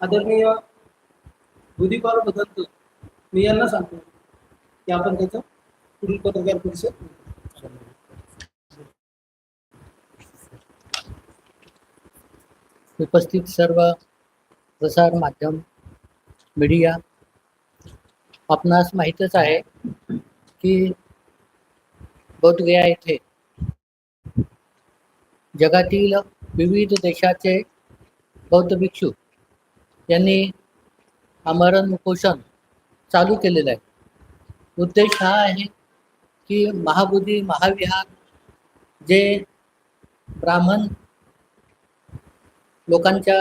आदरणीय बुधीपाल बदलतो मी यांना सांगतो की आपण त्याचं पुढील पत्रकार परिषद उपस्थित सर्व प्रसार माध्यम मीडिया आपणास माहीतच आहे की बोधगया येथे जगातील विविध देशाचे बौद्ध भिक्षू यांनी आमरण उपोषण चालू केलेलं आहे. उद्देश हा आहे की महाबोधी महाविहार जे ब्राह्मण लोकांच्या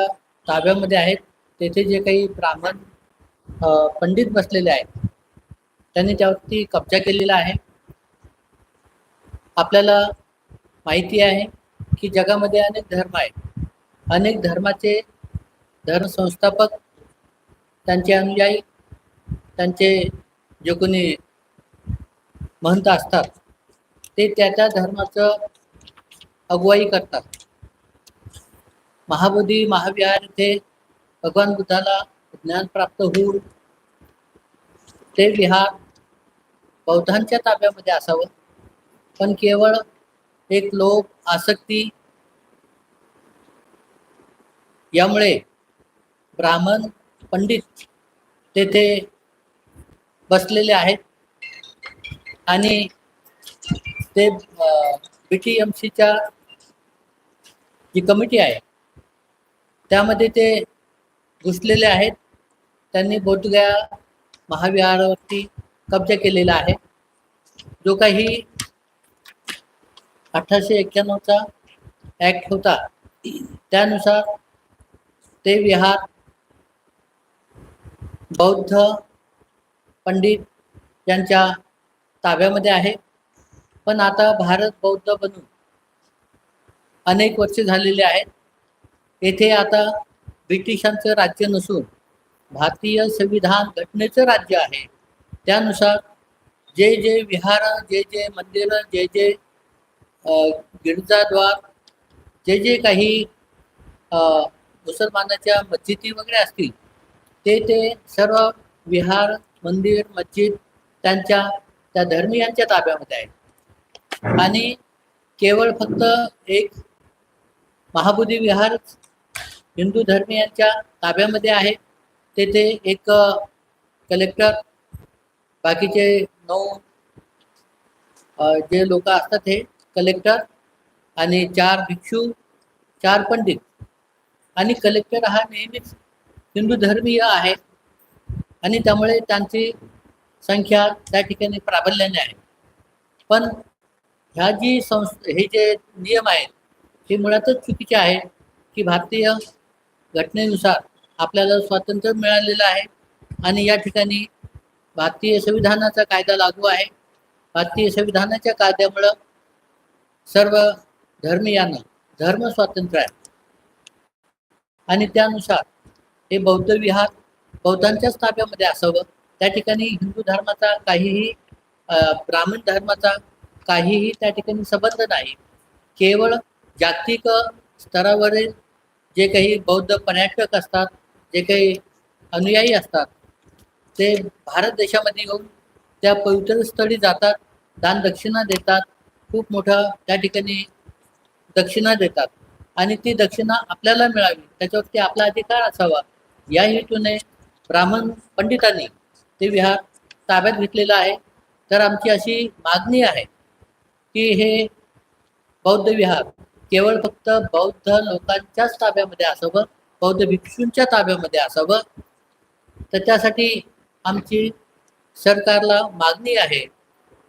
ताब्यामध्ये आहेत तेथे जे काही ब्राह्मण पंडित बसलेले आहेत त्यांनी त्यावरती कब्जा केलेला आहे. आपल्याला माहिती आहे की जगामध्ये अनेक धर्म आहेत. अनेक धर्माचे धर्म संस्थापक त्यांचे अनुयायी त्यांचे जे कोणी महंत असतात ते त्या त्या धर्माचं अगुवाई करतात. महाबोधी महाविहार येथे भगवान बुद्धाला ज्ञान प्राप्त होऊन ते विहार बौद्धांच्या ताब्यामध्ये असावं. पण केवळ एक लोक आसक्ती यामुळे ब्राह्मण पंडित तेथे बसलेले आहेत. आणि ते बी टी एम सीच्या जी कमिटी आहे त्यामध्ये ते घुसलेले आहेत. त्यांनी बोधगया महाविहारावरती कब्जा केलेला आहे. जो काही अठराशे एक्क्याण्णवचा ॲक्ट होता त्यानुसार ते विहार बौद्ध पंडित यांच्या ताब्यामध्ये आहे. पण आता भारत बौद्ध बनून अनेक वर्षे झालेले आहेत. येथे आता ब्रिटिशांचं राज्य नसून भारतीय संविधान घटनेचं राज्य आहे. त्यानुसार जे जे विहार जे जे मंदिरं जे जे गिरजाद्वार जे जे काही मुसलमानाच्या मस्जिदी वगैरे असतील ते ते सर्व विहार मंदिर मस्जिद त्यांच्या त्या धर्मियांच्या ताब्यामध्ये आहे आणि केवळ फक्त एक महाबोधी विहार हिंदू धर्मियांच्या ताब्यामध्ये आहे. तेथे एक कलेक्टर बाकीचे नऊ जे लोक असतात हे कलेक्टर आणि चार भिक्षू चार पंडित. आणि कलेक्टर हा नेहमीच हिंदू धर्मीय आहे. आणि त्यामुळे त्यांची संख्या त्या ठिकाणी प्राबल्याने आहे. पण ह्या जी संस् हे जे नियम आहेत हे मुळातच चुकीचे आहे की भारतीय घटनेनुसार आपल्याला स्वातंत्र्य मिळालेलं आहे. आणि या ठिकाणी भारतीय संविधानाचा कायदा लागू आहे. भारतीय संविधानाच्या कायद्यामुळं सर्व धर्मीयांना धर्म स्वातंत्र्य आहे. आणि त्यानुसार हे बौद्ध विहार बौद्धांच्याच ताब्यामध्ये असावं. त्या ठिकाणी हिंदू धर्माचा काहीही ब्राह्मण धर्माचा काहीही त्या ठिकाणी संबंध नाही. केवळ जागतिक स्तरावरील जे काही बौद्ध पर्यटक असतात जे काही अनुयायी असतात ते भारत देशामध्ये येऊन त्या पवित्र स्थळी जातात दान दक्षिणा देतात खूप मोठं त्या ठिकाणी दक्षिणा देतात. आणि ती दक्षिणा आपल्याला मिळावी त्याच्यावरती आपला अधिकार असावा. या हेतूने ब्राह्मण पंडितांनी ते विहार ताब्यात घेतलेलं आहे. तर आमची अशी मागणी आहे की हे बौद्ध विहार केवळ फक्त बौद्ध लोकांच्याच ताब्यामध्ये असावं बौद्ध भिक्षूंच्या ताब्यामध्ये असावं. तर त्यासाठी आमची सरकारला मागणी आहे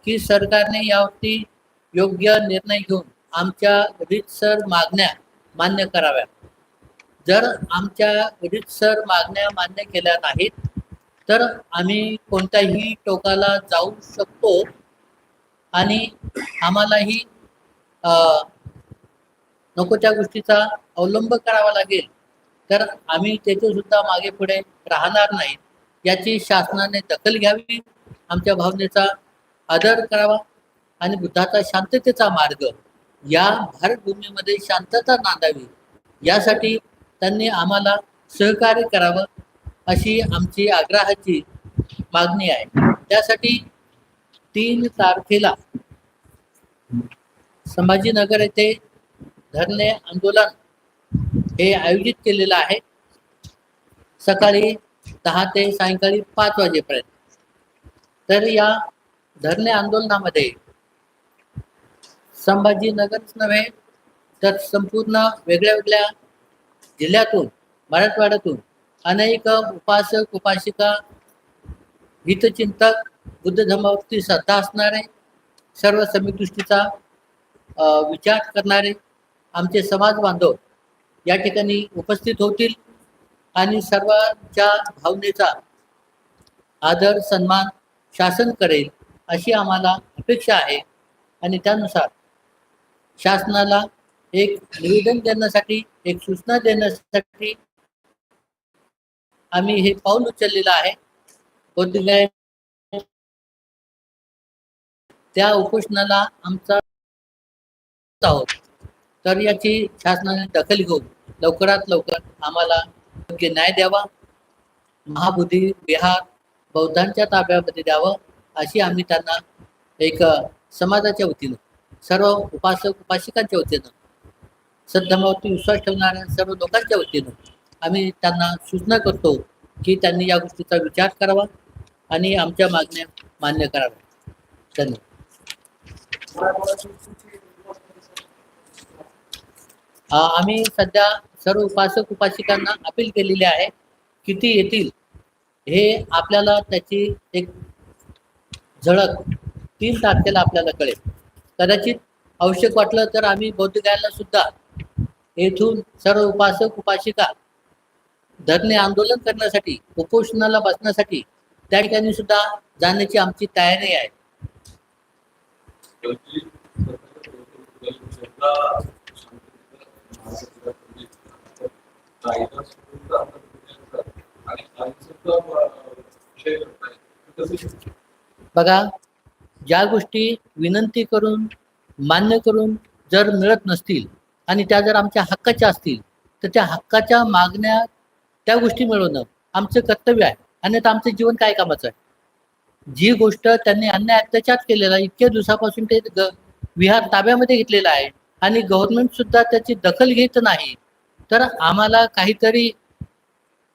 की सरकारने यावरती योग्य निर्णय घेऊन आमच्या रीतसर मागण्या मान्य कराव्या जर आमच्या रीतसर मागण्या मान्य केल्या नाहीत तर आम्ही कोणत्याही टोकाला जाऊ शकतो आणि आम्हालाही नकोच्या नको त्या गोष्टीचा अवलंब करावा लागेल. तर आम्ही त्याचे सुद्धा मागे पुढे राहणार नाही. याची शासनाने दखल घ्यावी आमच्या भावनेचा आदर करावा आणि बुद्धाचा शांततेचा मार्ग या भारतभूमीमध्ये शांतता नांदावी. यासाठी त्यांनी आम्हाला सहकार्य करावं अशी आमची आग्रहाची मागणी आहे. त्यासाठी तीन तारखेला संभाजीनगर येथे धरणे आंदोलन हे आयोजित केलेलं आहे. सकाळी दहा ते सायंकाळी पाच वाजेपर्यंत. तर या धरणे आंदोलनामध्ये संभाजीनगरच नव्हे तर संपूर्ण वेगळ्या वेगळ्या जिल्ह्यातून मराठवाड्यातून अनेक उपासक उपासिका हितचिंतक बुद्ध धर्मावरती श्रद्धा असणारे सर्व समीदृष्टीचा विचार करणारे आमचे समाज बांधव या ठिकाणी उपस्थित होतील आणि सर्वांच्या भावनेचा आदर सन्मान शासन करेल अशी आम्हाला अपेक्षा आहे. आणि त्यानुसार शासनाला एक निवेदन देण्यासाठी एक सूचना देण्यासाठी आम्ही हे पाऊल उचललेलं आहे. त्या उपोषणाला आमचा आहोत. तर याची शासनाने दखल घेऊन लवकरात लवकर आम्हाला योग्य न्याय द्यावा. महाबुद्धी बिहार बौद्धांच्या ताब्यामध्ये द्यावं अशी आम्ही त्यांना एक समाजाच्या वतीनं सर्व उपासक उपासिकांच्या वतीनं सद्धर्मावरती विश्वास ठेवणाऱ्या सर्व लोकांच्या वतीनं आम्ही त्यांना सूचना करतो की त्यांनी या गोष्टीचा विचार करावा आणि आमच्या मागण्या मान्य कराव्या. धन्यवाद. आम्ही सध्या सर्व उपासक उपासिकांना अपील केलेली आहे किती येतील हे आपल्याला त्याची एक झळक तीन तारखेला आपल्याला कळेल. कदाचित आवश्यक वाटलं तर आम्ही बौद्धिकायला सुद्धा येथून सर्व उपासक उपासिका धरणे आंदोलन करण्यासाठी उपोषणाला बसण्यासाठी त्या ठिकाणी सुद्धा जाण्याची आमची तयारी आहे. बघा ज्या गोष्टी विनंती करून मान्य करून जर मिळत नसतील आणि त्या जर आमच्या हक्काच्या असतील तर त्या हक्काच्या मागण्या त्या गोष्टी मिळवणं आमचं कर्तव्य आहे. अन्यथा आमचं जीवन काय कामाचं आहे? जी गोष्ट त्यांनी अन्याय अत्याचार केलेला आहे, इतक्या दिवसापासून ते ग विहार ताब्यामध्ये घेतलेला आहे आणि गव्हर्नमेंट सुद्धा त्याची दखल घेत नाही तर आम्हाला काहीतरी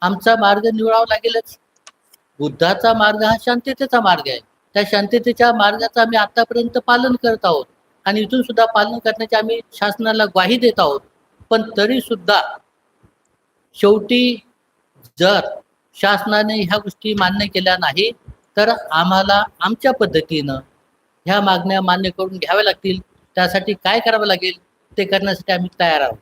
आमचा मार्ग निवडावा लागेलच. बुद्धाचा मार्ग हा शांततेचा मार्ग आहे. त्या शांततेच्या मार्गाचं आम्ही आतापर्यंत पालन करत आहोत. आणि इथून सुद्धा पालन करण्याची आम्ही शासनाला ग्वाही देत आहोत. पण तरी सुद्धा शेवटी जर शासनाने ह्या गोष्टी मान्य केल्या नाही तर आम्हाला आमच्या पद्धतीनं ह्या मागण्या मान्य करून घ्याव्या लागतील. त्यासाठी काय करावं लागेल ते करण्यासाठी आम्ही तयार आहोत.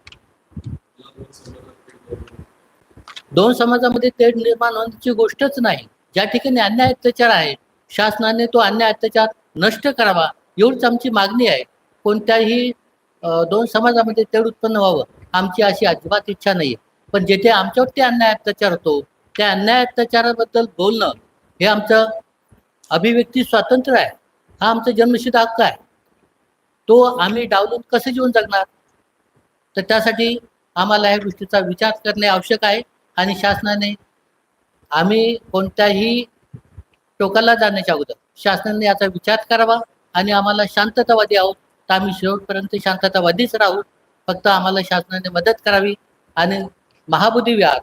दोन समाजामध्ये तेढ निर्माण होण्याची गोष्टच नाही. ज्या ठिकाणी अन्याय अत्याचार आहे शासनाने तो अन्याय अत्याचार नष्ट करावा एवढीच आमची मागणी आहे. कोणत्याही दोन समाजामध्ये तेढ उत्पन्न व्हावं आमची अशी अजिबात इच्छा नाही पण जेथे आमच्यावरती अन्याय अत्याचार होतो त्या अन्याय अत्याचाराबद्दल बोलणं हे आमचं अभिव्यक्ती स्वातंत्र्य आहे. हा आमचा जन्मसिद्ध हक्क आहे. तो आम्ही डावलून कसं जीवन जगणार? तर त्यासाठी आम्हाला या गोष्टीचा विचार करणे आवश्यक आहे आणि शासनाने आम्ही कोणत्याही टोकाला जाण्याच्या अगोदर शासनाने याचा विचार करावा आणि आम्हाला शांततावादी आहोत तर आम्ही शेवटपर्यंत शांततावादीच राहू. फक्त आम्हाला शासनाने मदत करावी आणि महाबुद्धी विहार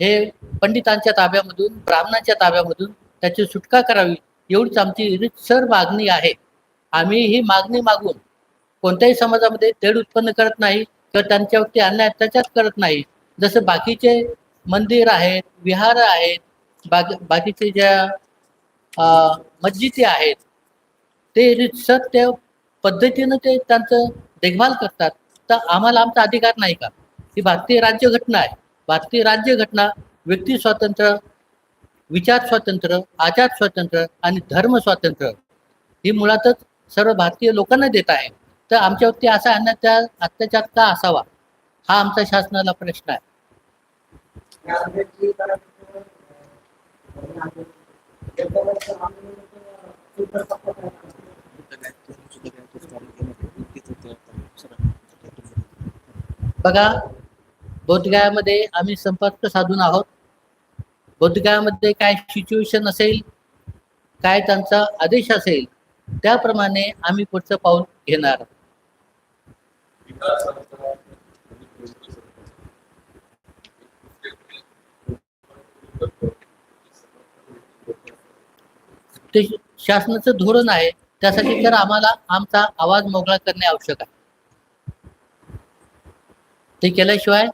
हे पंडितांच्या ताब्यामधून ब्राह्मणांच्या ताब्यामधून त्याची सुटका करावी एवढीच आमची रितसर मागणी आहे. आम्ही ही मागणी मागून कोणत्याही समाजामध्ये तेढ उत्पन्न करत नाही किंवा त्यांच्यावरती अन्याय अत्याचार करत नाही. जसं बाकीचे मंदिर आहेत विहार आहेत बाकी बाकीचे ज्या मस्जिदी आहेत ते रितसर ते पद्धतीनं ते त्यांचं देखभाल करतात. तर आम्हाला आमचा अधिकार नाही का? ही भारतीय राज्यघटना आहे. भारतीय राज्यघटना व्यक्ती स्वातंत्र्य विचार स्वातंत्र्य आचार स्वातंत्र्य आणि धर्म स्वातंत्र्य ही मुळातच सर्व भारतीय लोकांना देत आहे. तर आमच्यावरती असा अत्याचार अत्याचार का असावा? हा आमचा शासनाला प्रश्न आहे. बघा बोधगयामध्ये आम्ही संपर्क साधून आहोत. बोधगयामध्ये काय सिच्युएशन असेल काय त्यांचा आदेश असेल त्याप्रमाणे आम्ही पुढचं पाऊल घेणार. ते शासनाचं धोरण आहे. त्यासाठी तर आम्हाला आमचा आवाज मोकळा करणे आवश्यक आहे. ते केल्याशिवाय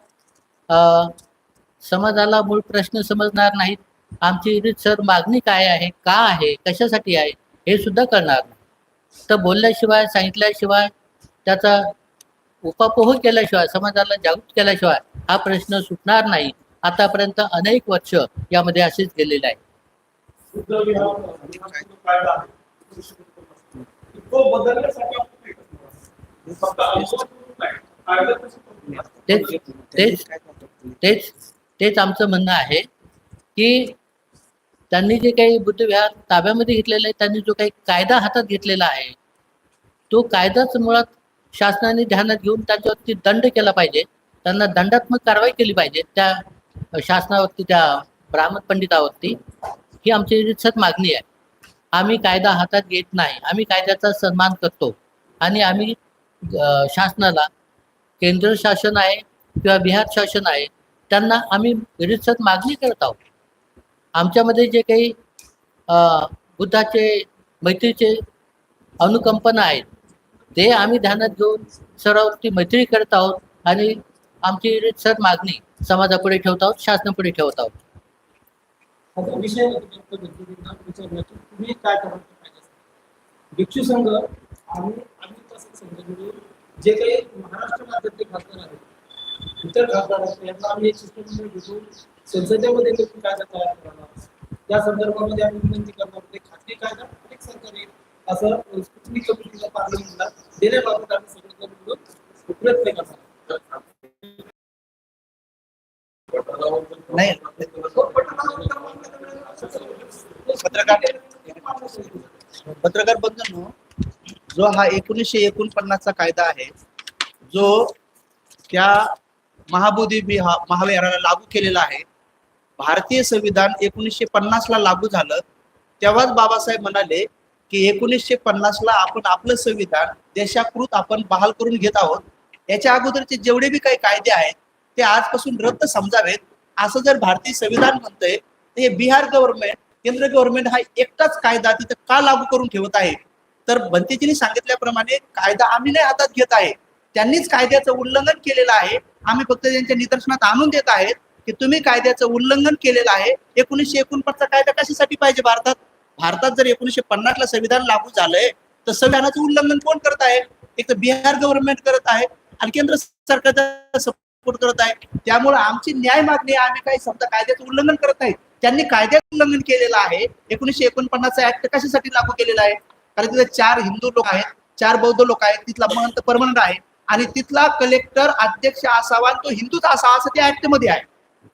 समाजाला मूळ प्रश्न समजणार नाहीत. आमची सर मागणी काय आहे का आहे कशासाठी आहे हे सुद्धा कळणार नाही. तर बोलल्याशिवाय सांगितल्याशिवाय त्याचा उपापोह केल्याशिवाय समाजाला जागृत केल्याशिवाय हा प्रश्न सुटणार नाही. आतापर्यंत अनेक वर्ष यामध्ये असेच गेलेले आहे बुद्ध विहार जो कायदा आहे तो बदलण्यासाठी आपण? फक्त अनुभव. तेच तेच तेच तेच आमचं म्हणणं आहे की त्यांनी जे काही बुद्धविहार ताब्यामध्ये घेतलेलं आहे त्यांनी जो काही कायदा हातात घेतलेला आहे तो कायदाच मुळात शासनाने ध्यानात घेऊन त्यांच्यावरती दंड केला पाहिजे त्यांना दंडात्मक कारवाई केली पाहिजे त्या शासनावरती त्या ब्राह्मण पंडितावरती ही आमची रितसर मागणी आहे आम्ही कायदा हातात घेत नाही. आम्ही कायद्याचा सन्मान करतो. आणि आम्ही शासनाला केंद्र शासन आहे किंवा बिहार शासन आहे त्यांना आम्ही रितसर मागणी करत आहोत. आमच्यामध्ये जे काही बुद्धाचे मैत्रीचे अनुकंपना आहेत ते आम्ही ध्यानात घेऊन सर्वांवरती मैत्री करत आहोत आणि आमची रितसर मागणी समाजापुढे ठेवत आहोत शासनापुढे ठेवत आहोत. आता विषय म्हणजे म्हणजे तुम्ही काय करायला पाहिजे भिक्षू संघ आणि आम्ही तसं संघ मिळून जे काही महाराष्ट्र राज्यातले खासदार आहेत इतर खासदार आहेत यांना आम्ही एक सिस्टम घेऊन संसदेमध्ये देखील कायदा तयार करावा त्या संदर्भामध्ये आम्ही विनंती करणार होते खाजगी कायदा आणि सरकारी असं स्पुटनिक कमिटीला पार्लमेंटला देण्याबाबत जो हा एकोणीसशे एकोणपन्नासचा कायदा आहे जो त्या महाबोधी विहा महाविहाराला लागू केलेला आहे. भारतीय संविधान एकोणीसशे पन्नासला लागू झालं. तेव्हाच बाबासाहेब म्हणाले की एकोणीसशे पन्नासला आपण आपलं संविधान देशाकृत आपण बहाल करून घेत आहोत. याच्या अगोदरचे जेवढे बी काही कायदे आहेत ते आजपासून रद्द समजावेत. असं जर भारतीय संविधान म्हणतंय तर हे बिहार गव्हर्नमेंट केंद्र गव्हर्नमेंट हा एकटाच कायदा तिथं का लागू करून ठेवत आहे? तर भंतेजींनी सांगितल्याप्रमाणे कायदा आम्ही नाही हातात घेत आहे. त्यांनीच कायद्याचं उल्लंघन केलेलं आहे. आम्ही फक्त त्यांच्या निदर्शनात आणून देत आहेत की तुम्ही कायद्याचं उल्लंघन केलेलं आहे. एकोणीसशे एकोणपन्नासचा कायदा कशासाठी पाहिजे भारतात? भारतात जर एकोणीसशे पन्नासला संविधान लागू झालंय तर संविधानाचं उल्लंघन कोण करत आहे? एक तर बिहार गव्हर्नमेंट करत आहे आणि केंद्र सरकारचा सपोर्ट करत आहे. त्यामुळे आमची न्याय मागणी आम्ही काही समजा कायद्याचं उल्लंघन करत नाही. त्यांनी कायद्याचं उल्लंघन केलेलं आहे. एकोणीसशे एकोणपन्नासचा ऍक्ट कशासाठी लागू केलेला आहे? कारण तिथे चार हिंदू लोक आहेत चार बौद्ध लोक आहेत तिथला महंत परमनंट आहे आणि तिथला कलेक्टर अध्यक्ष असावा आणि तो हिंदूच असावा असं त्या ऍक्टमध्ये आहे.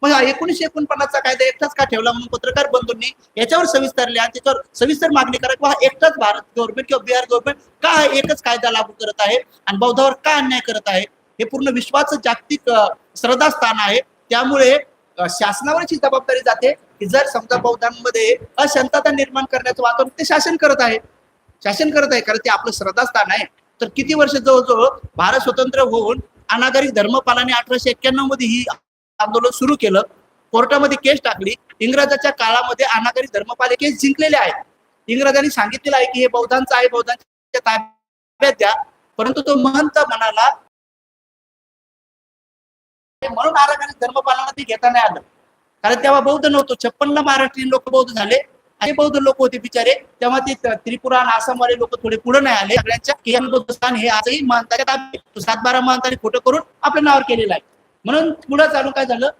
मग हा एकोणीसशे एकोणपन्नासचा कायदा एकटाच का ठेवला म्हणून पत्रकार बंधूंनी याच्यावर सविस्तर लिहा त्याच्यावर सविस्तर मागणी करा किंवा एकटाच भारत गव्हर्नमेंट किंवा बिहार गव्हर्नमेंट का एकच कायदा लागू करत आहे आणि बौद्धावर का अन्याय करत आहे? हे पूर्ण विश्वाचं जागतिक श्रद्धास्थान आहे. त्यामुळे शासनावरची जबाबदारी जाते की जर समजा बौद्धांमध्ये अशांतता निर्माण करण्याचं वातावरण ते शासन करत आहे शासन करत आहे कारण ते आपलं श्रद्धास्थान आहे. तर किती वर्ष जवळजवळ भारत स्वतंत्र होऊन अनागरिक धर्मपालाने अठराशे एक्क्याण्णवमध्ये ही आंदोलन सुरू केलं. कोर्टामध्ये केस टाकली. इंग्रजाच्या काळामध्ये अनागरिक धर्मपाल केस जिंकलेले आहेत. इंग्रजांनी सांगितलेलं आहे की हे बौद्धांचं आहे बौद्धांच्या ताब्यात द्या. परंतु तो महंत म्हणाला म्हणून अनागरिक धर्मपालांना ते घेता नाही आलं. कारण तेव्हा बौद्ध नव्हतो. छप्पन्न महाराष्ट्रीयन लोक बौद्ध झाले. आणि बौद्ध लोक होते बिचारे. तेव्हा ते त्रिपुरा आणि आसामवाले लोक थोडे पुढे नाही आले. सगळ्यांच्या की हे स्थान हे आजही मानताच्या सात बारा मानताने खोटं करून आपल्या नावावर केलेलं आहे. म्हणून पुढे चालू काय झालं?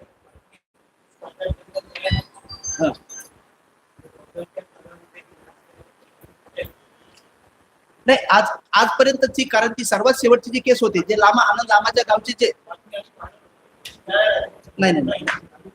नाही आज आजपर्यंतची कारण ती सर्वात शेवटची जी केस होती जे लामा आनंद लामाच्या गावचे जे नाही नाही, नाही.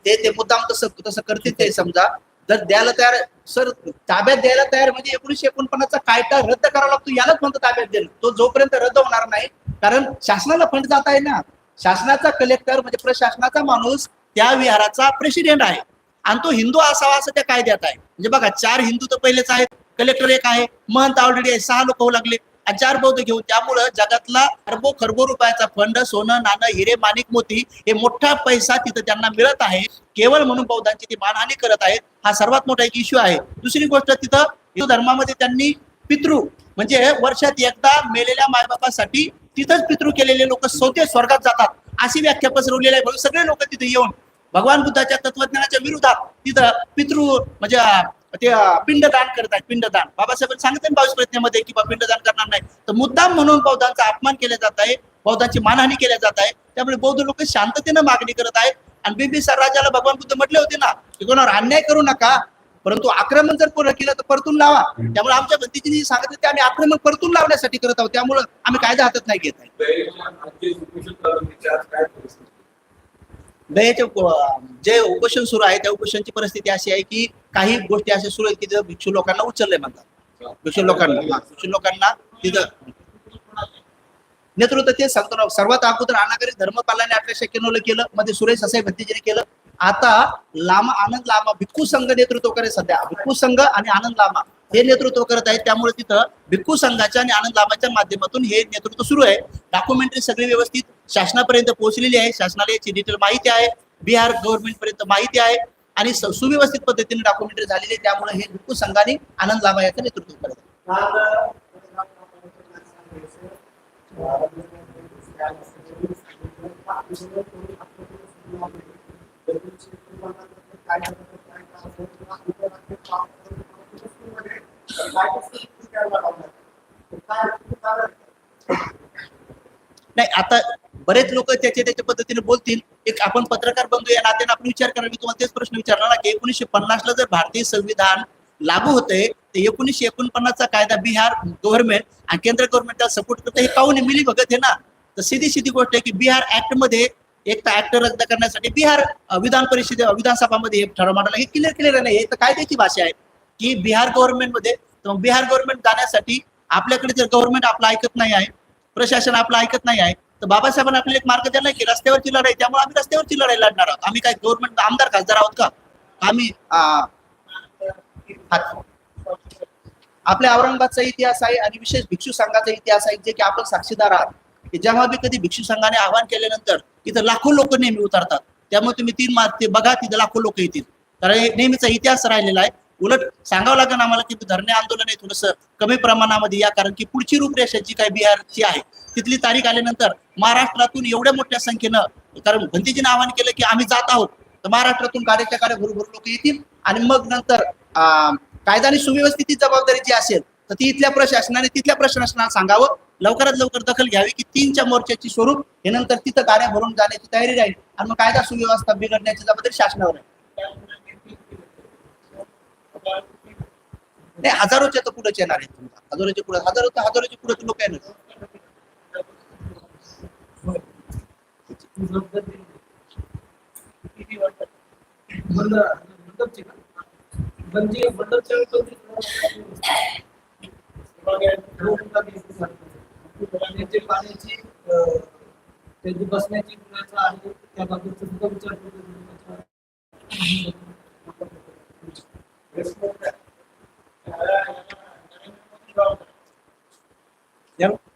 ते ते मुद्दाम तसं तसं करते ते समजा. जर द्यायला तयार सर ताब्यात द्यायला तयार म्हणजे एकोणीशे एकोणपन्नासचा कायदा रद्द करावा लागतो यालाच म्हणतो ताब्यात देणं? तो जोपर्यंत रद्द होणार नाही कारण शासनाला फंड जात आहे ना शासनाचा कलेक्टर म्हणजे प्रशासनाचा माणूस त्या विहाराचा प्रेसिडेंट आहे. आणि तो हिंदू असावा असं त्या कायद्यात आहे. म्हणजे बघा चार हिंदू तर पहिलेच आहेत कलेक्टर एक आहे महंत ऑलरेडी आहे सहा लोक होऊ लागले. हजार बौद्ध घेऊन त्यामुळं जगातला खरबो खरबो रुपयाचा फंड सोनं नाणं हिरे माणिक मोती हे मोठा पैसा तिथं त्यांना मिळत आहे. केवळ म्हणून बौद्धांची ती मानहानी करत आहेत हा सर्वात मोठा एक इश्यू आहे. दुसरी गोष्ट तिथं हिंदू धर्मामध्ये त्यांनी पितृ म्हणजे वर्षात एकदा मेलेल्या मायबापासाठी तिथंच पितृ केलेले लोक स्वतः स्वर्गात जातात. अशी व्याख्या पसरवलेली आहे. सगळे लोक तिथे येऊन भगवान बुद्धाच्या तत्वज्ञानाच्या विरोधात तिथं पितृ म्हणजे ते पिंडदान करत पिंडदान. बाबासाहेब सांगितलं ना बावीस प्रयत्नामध्ये की बा पिंडदान करणार नाही. तर मुद्दाम म्हणून बौद्धांचा अपमान केला जात आहे बौद्धांची मानहानी केल्या जात आहे. त्यामुळे बौद्ध लोक शांततेनं मागणी करत आहेत. आणि बिंबिसार राजाला भगवान बुद्ध म्हटले होते ना की कोणावर अन्याय करू नका परंतु आक्रमण जर कोणा केलं तर परतून लावा. त्यामुळे आमच्या भंतीजींनी जी सांगत ते आम्ही आक्रमण परतून लावण्यासाठी करत आहोत. त्यामुळे आम्ही कायदा हातात नाही घेत आहे. दयाचे जे उपोषण सुरू आहे त्या उपोषणची परिस्थिती अशी आहे की काही गोष्टी अशा सुरू आहेत की तिथं भिक्षू लोकांना उचलले म्हणतात. भिक्षू लोकांना भिक्षू लोकांना तिथं. नेतृत्व ते सांगतो सर्वात अगोदर अनागरी धर्मपालाने अठराशे एक्क्याण्णव केलं मध्ये सुरेश असे भत्तीजीने केलं. आता लामा आनंद लामा भिक्खू संघ नेतृत्व करे सध्या. भिक्खू संघ आणि आनंद लामा हे नेतृत्व करत आहेत. त्यामुळे तिथं भिक्खू संघाच्या आणि आनंद लामाच्या माध्यमातून हे नेतृत्व सुरू आहे. डॉक्युमेंटरी सगळी व्यवस्थित शासनापर्यंत पोहोचलेली आहे. शासनाला याची डिटेल माहिती आहे. बिहार गव्हर्नमेंट पर्यंत माहिती आहे. आणि सुव्यवस्थित पद्धतीने डॉक्युमेंटरी झालेली आहे. त्यामुळे हे भिक्खू संघाने आनंद लाभा याचं नेतृत्व करत नाही आता बरेच लोक त्याच्या त्याच्या पद्धतीने बोलतील. एक आपण पत्रकार बंधू या नात्याने आपण विचार करा मी तुम्हाला तेच प्रश्न विचारला ना की एकोणीसशे पन्नासला जर भारतीय संविधान लागू होते तर एकोणीसशे एकोणपन्नासचा कायदा बिहार गव्हर्नमेंट आणि केंद्र गव्हर्नमेंटला सपोर्ट करतं हे काहून मिली बघत आहे ना? तर सीधी सीधी गोष्ट आहे की बिहार ऍक्टमध्ये एक तर ऍक्ट रद्द करण्यासाठी बिहार विधान परिषद विधानसभामध्ये हे ठराव मांडला. हे क्लिअर केलेलं नाही हे तर कायद्याची भाषा आहे की बिहार गव्हर्नमेंटमध्ये तर बिहार गव्हर्नमेंट जाण्यासाठी आपल्याकडे जर गव्हर्नमेंट आपलं ऐकत नाही आहे प्रशासन आपलं ऐकत नाही आहे तर बाबासाहेबांनी आपल्याला एक मार्ग दिला की रस्त्यावरची लढाई त्यामुळे आम्ही रस्त्यावरची लढाई लढणार आहोत. आम्ही काय गव्हर्नमेंट आमदार खासदार आहोत का? आम्ही आपल्या औरंगाबादचा इतिहास आहे आणि विशेष भिक्षू संघाचा इतिहास आहे जे की आपण साक्षीदार आहात. की जेव्हा बी कधी भिक्षू संघाने आवाहन केल्यानंतर इथं लाखो लोक नेहमी उतरतात. त्यामुळे तुम्ही तीन मार्च ते बघा तिथं लाखो लोक येतील. कारण नेहमीचा इतिहास राहिलेला आहे. उलट सांगावं लागेल आम्हाला की धरणे आंदोलन आहे थोडस कमी प्रमाणामध्ये या कारण की पुढची रूपरेषा जी काही बिहारची आहे तिथली तारीख आल्यानंतर महाराष्ट्रातून एवढ्या मोठ्या संख्येनं कारण भंतीजीने आवाहन केलं की आम्ही जात आहोत तर महाराष्ट्रातून गाड्याच्या गाड्या भरभर लोक येतील आणि मग नंतर कायदा आणि सुव्यवस्थेची जबाबदारी जी असेल तर ती इथल्या प्रशासनाने तिथल्या प्रशासनाला सांगावं. लवकरात लवकर दखल घ्यावी की तीनच्या मोर्चाची स्वरूप हे नंतर तिथं गाड्या भरून जाण्याची तयारी राहील आणि मग कायदा सुव्यवस्था बिघडण्याची जबाबदारी शासनावर आहे. नाही हजारोच्या तर पुढेच येणार आहेत हजारोच्या पुढे हजारो तर हजारोच्या पुढे लोक येणार बसण्याची त्या बाबतीत बंदरच्या पाण्याची पाण्याची अं, त्याची बसण्याची व्यवस्था आहे त्याबाबतचा सुद्धा विचार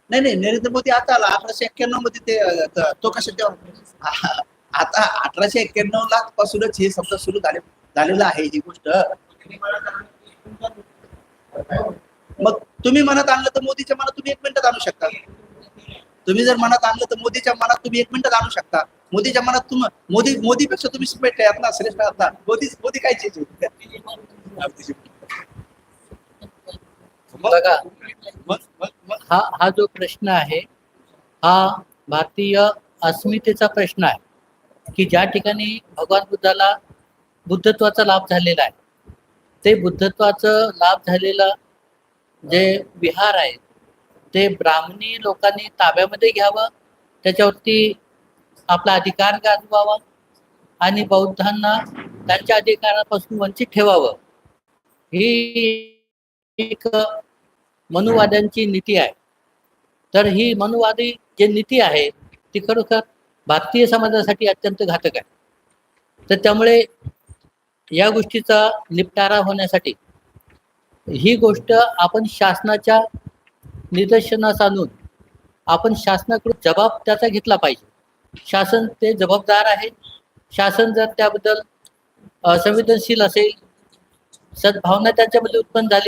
नाही नाही नरेंद्र मोदी आता आला अठराशे एक्क्याण्णवमध्ये ते तो कशा तेव्हा आता अठराशे एक्क्याण्णव लाख पासूनच हे समजा सुरू झाले झालेलं आहे ही गोष्ट. मग तुम्ही मनात आणलं तर मोदीच्या मनात तुम्ही एक मिनिटात आणू शकता. तुम्ही जर मनात आणलं तर मोदीच्या मनात तुम्ही एक मिनिटात आणू शकता. मोदीच्या मनात तुम्ही मोदी मोदीपेक्षा तुम्ही श्रेष्ठ आहात ना श्रेष्ठ आहात ना. मोदी मोदी काय चीज बघा मग मग हा हा जो प्रश्न आहे हा भारतीय अस्मितेचा प्रश्न आहे की ज्या ठिकाणी भगवान बुद्धाला बुद्धत्वाचा लाभ झालेला आहे ते बुद्धत्वाचं लाभ झालेलं जे विहार आहे ते ब्राह्मणी लोकांनी ताब्यामध्ये घ्यावं त्याच्यावरती आपला अधिकार गाजवावा आणि बौद्धांना त्यांच्या अधिकारापासून वंचित ठेवावं ही एक मनुवाद्यांची नीती आहे. तर ही मनुवादी जी नीती आहे ती खरोखर भारतीय समाजासाठी अत्यंत घातक आहे. तर त्यामुळे या गोष्टीचा निपटारा होण्यासाठी ही गोष्ट आपण शासनाच्या निदर्शनास आणून आपण शासनाकडून जबाब त्याचा घेतला पाहिजे. शासन ते जबाबदार आहे. शासन जर त्याबद्दल संवेदनशील असेल सद्भावना त्यांच्यामध्ये उत्पन्न झाली